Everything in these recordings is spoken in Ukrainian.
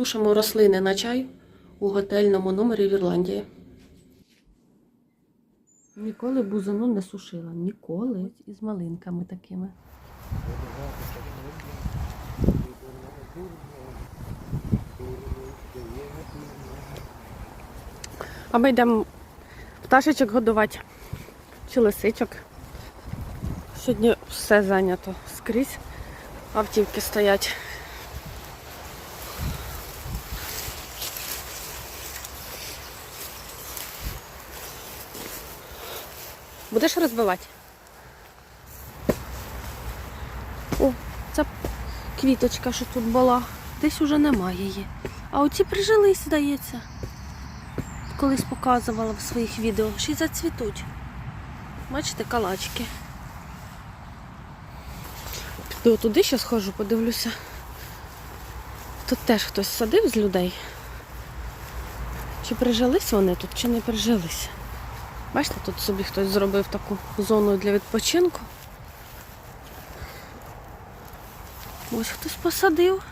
Сушимо рослини на чай у готельному номері в Ірландії. Ніколи бузину не сушила. Ніколи. Із малинками такими. А ми йдемо пташечок годувати чи лисичок. Сьогодні все зайнято скрізь. Автівки стоять. Будеш розбивати? О, ця квіточка, що тут була. Десь уже немає її. А оці прижились, здається. Колись показувала в своїх відео. Ще й зацвітуть. Бачите, калачки. Піду туди ще схожу, подивлюся. Тут теж хтось садив з людей. Чи прижились вони тут, чи не прижились. Бачите, тут собі хтось зробив таку зону для відпочинку. Ось хтось посадив.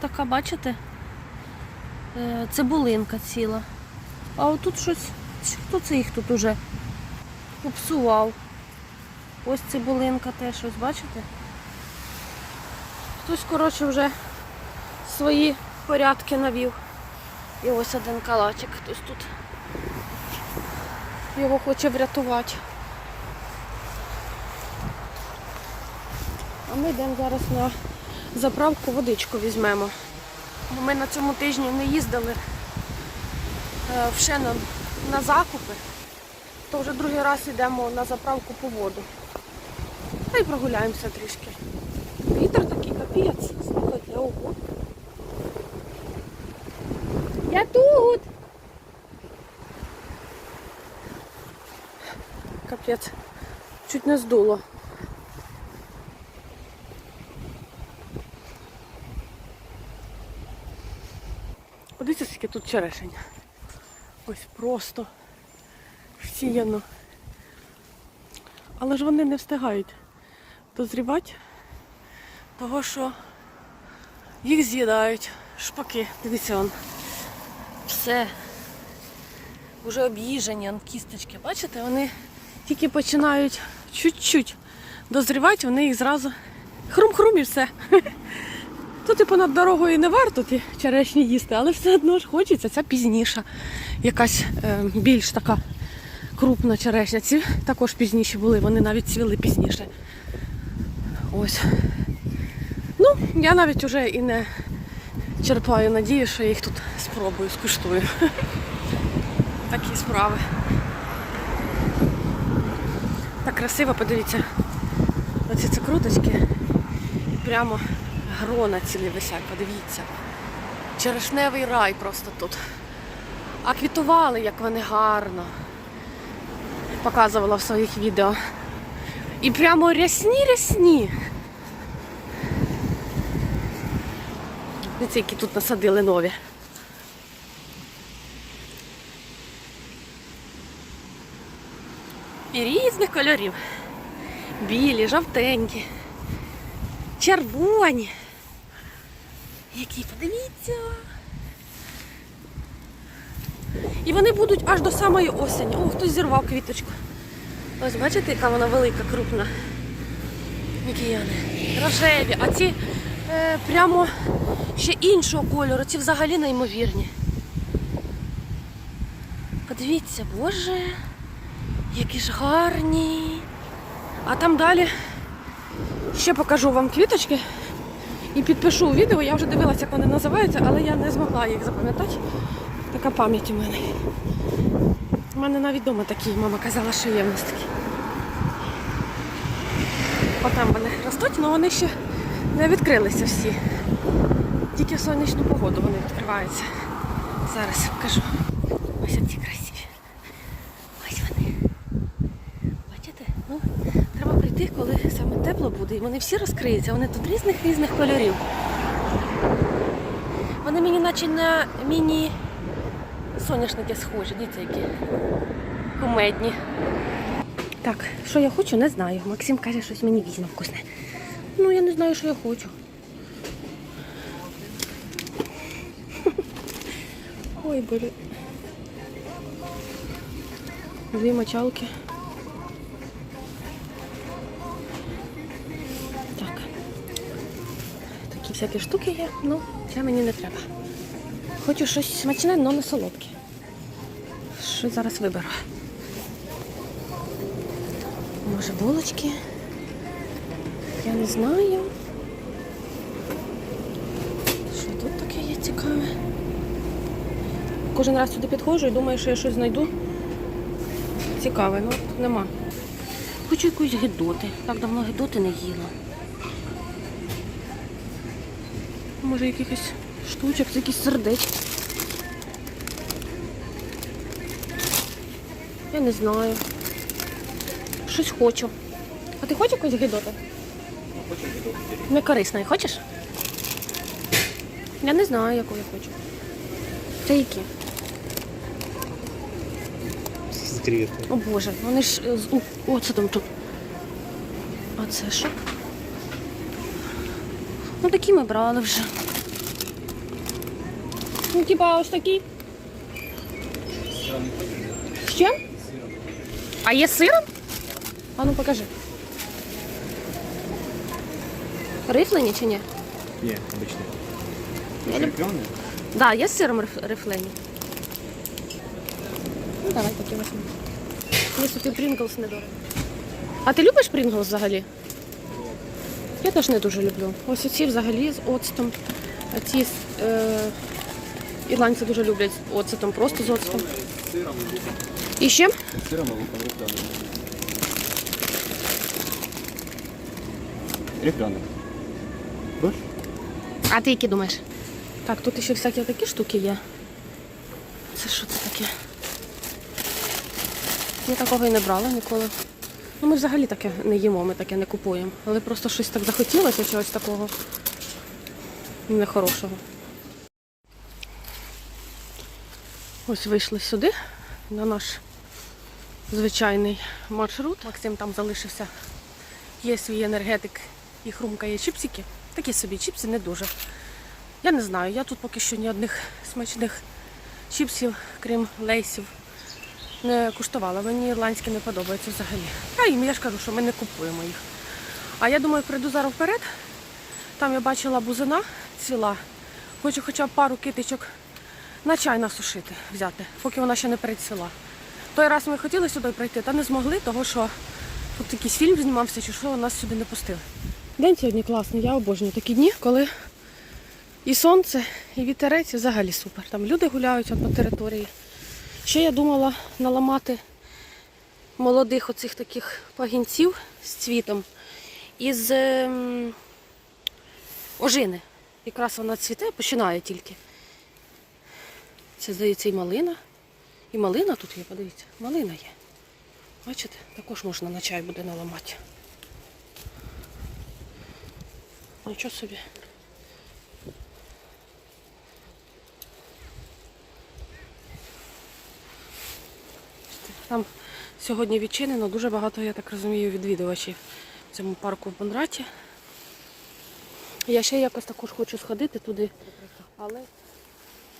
Така, бачите? Е, Цибулинка ціла. А отут щось. Хто це їх тут уже попсував? Ось цибулинка теж ось, бачите? Хтось, коротше, вже свої порядки навів. І ось один калачик хтось тут його хоче врятувати. А ми йдемо зараз на заправку водичку візьмемо. Ми на цьому тижні не їздили е, в Шенон на закупи, то вже другий раз йдемо на заправку по воду. Та й прогуляємося трішки. Вітер такий капець, слухайте, ого. Я тут! Капець. Чуть не здуло. Подивіться, скільки тут черешень. Ось просто всіяно. Але ж вони не встигають дозрівати, того що їх з'їдають шпаки. Дивіться он. Все. Уже об'їжені, кісточки. Бачите, вони тільки починають чуть-чуть дозрівати, вони їх зразу хрум-хрум і все. Тут і понад дорогою не варто ті черешні їсти, але все одно ж хочеться, ця пізніша. Якась е, більш така крупна черешня. Ці також пізніші були, вони навіть цвіли пізніше. Ось. Ну, я навіть уже і не черпаю надію, що я їх тут спробую, скуштую. Такі справи. Так красиво, подивіться. Оці цукруточки. І прямо грона цілі висять, подивіться. Черешневий рай просто тут. А квітували, як вони гарно. Показувала в своїх відео. І прямо рясні-рясні. Дивіться, які тут насадили нові. І різних кольорів. Білі, жовтенькі, червоні. Які, подивіться. І вони будуть аж до самої осені. О, хтось зірвав квіточку. Ось бачите, яка вона велика, крупна. Вони. Рожеві. А ці е, прямо ще іншого кольору. Ці взагалі неймовірні. Подивіться, боже. Які ж гарні. А там далі ще покажу вам квіточки і підпишу відео. Я вже дивилася, як вони називаються, але я не змогла їх запам'ятати. Така пам'ять у мене. У мене навіть вдома такі, мама казала, що є в нас такі. Отам вони ростуть, але вони ще не відкрилися всі. Тільки в сонячну погоду вони відкриваються. Зараз покажу. Ось ці красиві. Ось вони. Бачите? Ну, треба прийти, коли буде, і вони всі розкриються. Вони тут різних різних кольорів. Вони мені наче на міні соняшники схожі, дивіться, які кумедні. Так, що я хочу, не знаю. Максим каже, щось мені візьме вкусне. Ну, я не знаю, що я хочу. Ой, боже. Дві мочалки. Так. Такі всякі штуки є, ну, це мені не треба. Хочу щось смачне, але не солодке. Що зараз виберу? Може, булочки? Я не знаю. Що тут таке є цікаве? Кожен раз сюди підходжу і думаю, що я щось знайду. Цікаве, ну тут нема. Хочу якусь гидоти. Так давно гидоти не їла. Може якихось штучок, якісь сердечки. Я не знаю. Щось хочу. А ти хочеш якусь гидоти? Не корисної, хочеш? Я не знаю, яку я хочу. Це які? З креветками. О Боже, вони ж е, з у- оцетом тут. А це що? Ну такі ми брали вже. Ну, типа ось такі. З чим? А є з сиром? А ну покажи. Рифлені чи ні? Ні, обичні. Я люб... Кріплений? Да, є з сиром риф- рифлені. Ну, давай такі візьмемо. Мені собі Прінглс недорого. А ти любиш Прінглс взагалі? Я теж не дуже люблю. Ось оці взагалі з оцтом. А ці е... ірландці дуже люблять з оцтом, просто з оцтом. І ще? Сиром луком. Рифлений. А ти які думаєш? Так, тут ще всякі такі штуки є. Це що це таке? Я такого і не брала ніколи. Ну, ми взагалі таке не їмо, ми таке не купуємо. Але просто щось так захотілося, чогось такого нехорошого. Ось вийшли сюди на наш звичайний маршрут. Максим там залишився. Є свій енергетик і хрумкає чіпсики. Такі собі чіпси не дуже. Я не знаю, я тут поки що ні одних смачних чіпсів, крім лейсів, не куштувала. Мені ірландські не подобаються взагалі. А їм я ж кажу, що ми не купуємо їх. А я думаю, прийду зараз вперед. Там я бачила бузина ціла. Хочу хоча б пару китичок на чай насушити, взяти, поки вона ще не перецвіла. Той раз ми хотіли сюди прийти, та не змогли, тому що тут якийсь фільм знімався, чи що нас сюди не пустили. День сьогодні класний, я обожнюю такі дні, коли і сонце, і вітерець, і взагалі супер. Там люди гуляють по території. Ще я думала наламати молодих оцих таких пагінців з цвітом із ем, ожини. Якраз вона цвіте, починає тільки. Це, здається, і малина. І малина тут є, подивіться, малина є. Бачите, також можна на чай буде наламати. Нічого собі. Там сьогодні відчинено дуже багато, я так розумію, відвідувачів в цьому парку в Бонраті. Я ще якось також хочу сходити туди. Але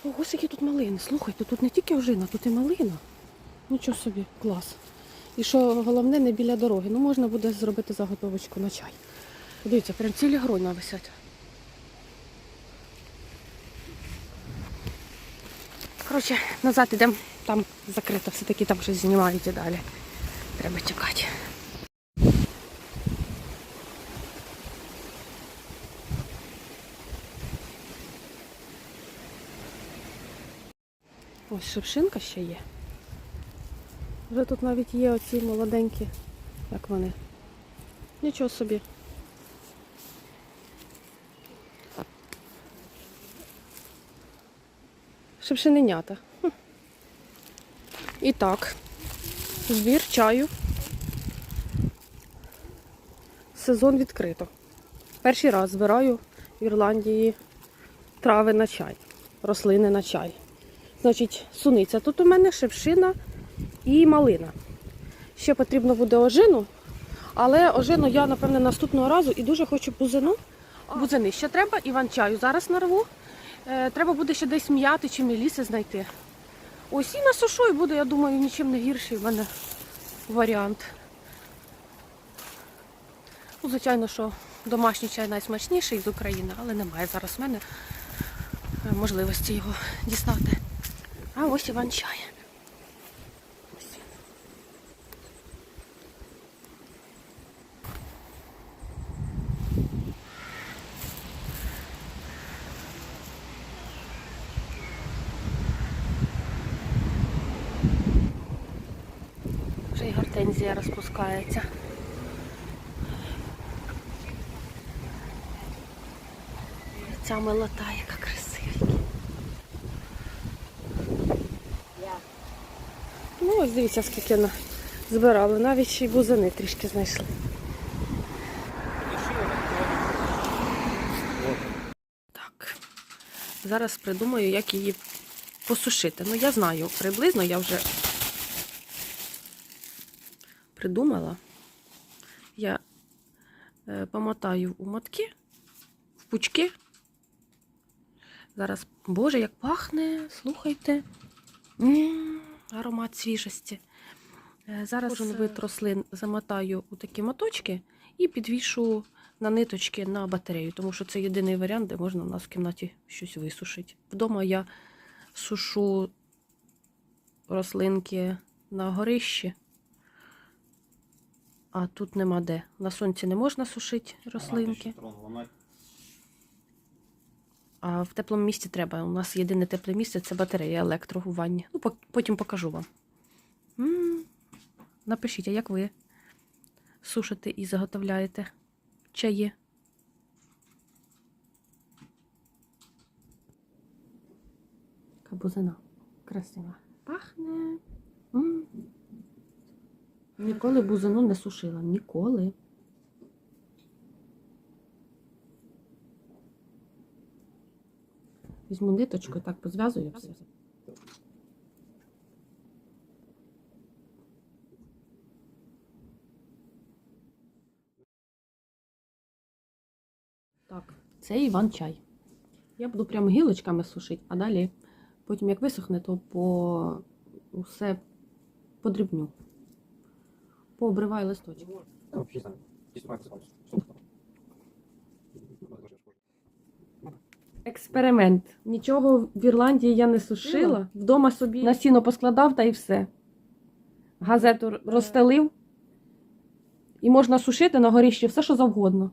ого, які тут малини. Слухайте, тут не тільки ожина, тут і малина. Нічого собі, клас. І що головне, не біля дороги. Ну можна буде зробити заготовочку на чай. Дивіться, прям цілі гроні висять. Коротше, назад йдемо, там закрито, все-таки там щось знімають і далі. Треба чекати. Ось шипшинка ще є. Вже тут навіть є оці молоденькі, як вони. Нічого собі. Шипшиненята. І так, збір чаю. Сезон відкрито. Перший раз збираю в Ірландії трави на чай, рослини на чай. Значить, суниця. Тут у мене шипшина і малина. Ще потрібно буде ожину, але ожину я, напевне, наступного разу і дуже хочу бузину. Бузини ще треба, іван чаю зараз нарву. Е, треба буде ще десь м'яти чи міліси знайти. Ось і на і буде, я думаю, нічим не гірший в мене варіант. Ну, звичайно, що домашній чай найсмачніший з України, але немає зараз в мене е, можливості його дістати. А ось Іван чай. Гортензія розпускається. Ця милота, яка красивенька. Ну, ось дивіться, скільки на... збирали. Навіть й бузини трішки знайшли. Так. Зараз придумаю, як її посушити. Ну, я знаю, приблизно я вже придумала. Я е, помотаю у мотки, в пучки. Зараз, боже, як пахне, слухайте. М, аромат свіжості. Е, Зараз кожен вид рослин замотаю у такі моточки і підвішу на ниточки на батарею, тому що це єдиний варіант, де можна у нас в кімнаті щось висушити. Вдома я сушу рослинки на горищі, а тут нема де. На сонці не можна сушити рослинки. А в теплому місці треба. У нас єдине тепле місце це батарея електро у ванні. Ну, потім покажу вам. м Напишіть, а як ви сушите і заготовляєте чаї? Кабузина. Красива. Пахне. М. Ніколи бузину не сушила. Ніколи. Візьму ниточку, так позв'язую все. Так, це Іван чай. Я буду прямо гілочками сушити, а далі, потім як висохне, то по все подрібню. Пообриваю листочки. Експеримент. Нічого в Ірландії я не сушила. Вдома собі на сіно поскладав та і все. Газету розстелив. І можна сушити на горіщі все, що завгодно.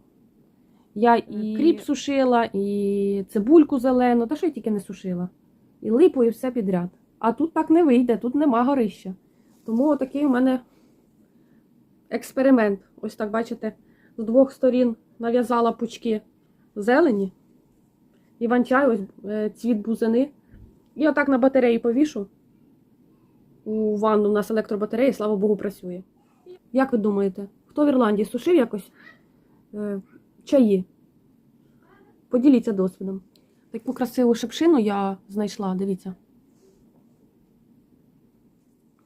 Я і кріп сушила, і цибульку зелену, та що я тільки не сушила. І липу, і все підряд. А тут так не вийде, тут нема горища. Тому такий у мене експеримент. Ось так, бачите, з двох сторін нав'язала пучки зелені. Іван-чай, ось е, цвіт бузини. І отак на батареї повішу. У ванну у нас електробатарея, слава Богу, працює. Як ви думаєте, хто в Ірландії сушив якось е, чаї? Поділіться досвідом. Таку красиву шипшину я знайшла, дивіться.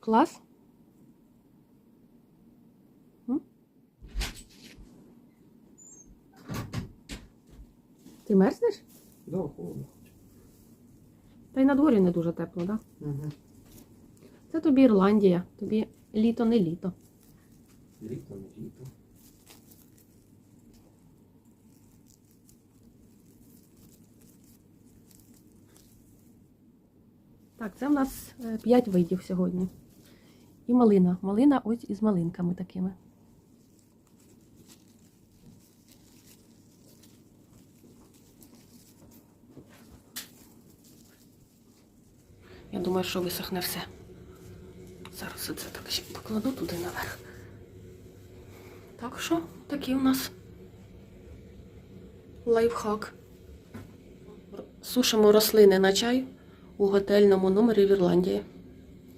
Клас. Ти мерзнеш? Да, холодно. Та й на дворі не дуже тепло, так? Да? Угу. Це тобі Ірландія, тобі літо не літо. Літо, не літо. Так, це в нас 5 видів сьогодні. І малина. Малина ось із малинками такими. Я думаю, що висохне все. Зараз це так ще покладу туди наверх. Так що, такий у нас лайфхак. Сушимо рослини на чай у готельному номері в Ірландії.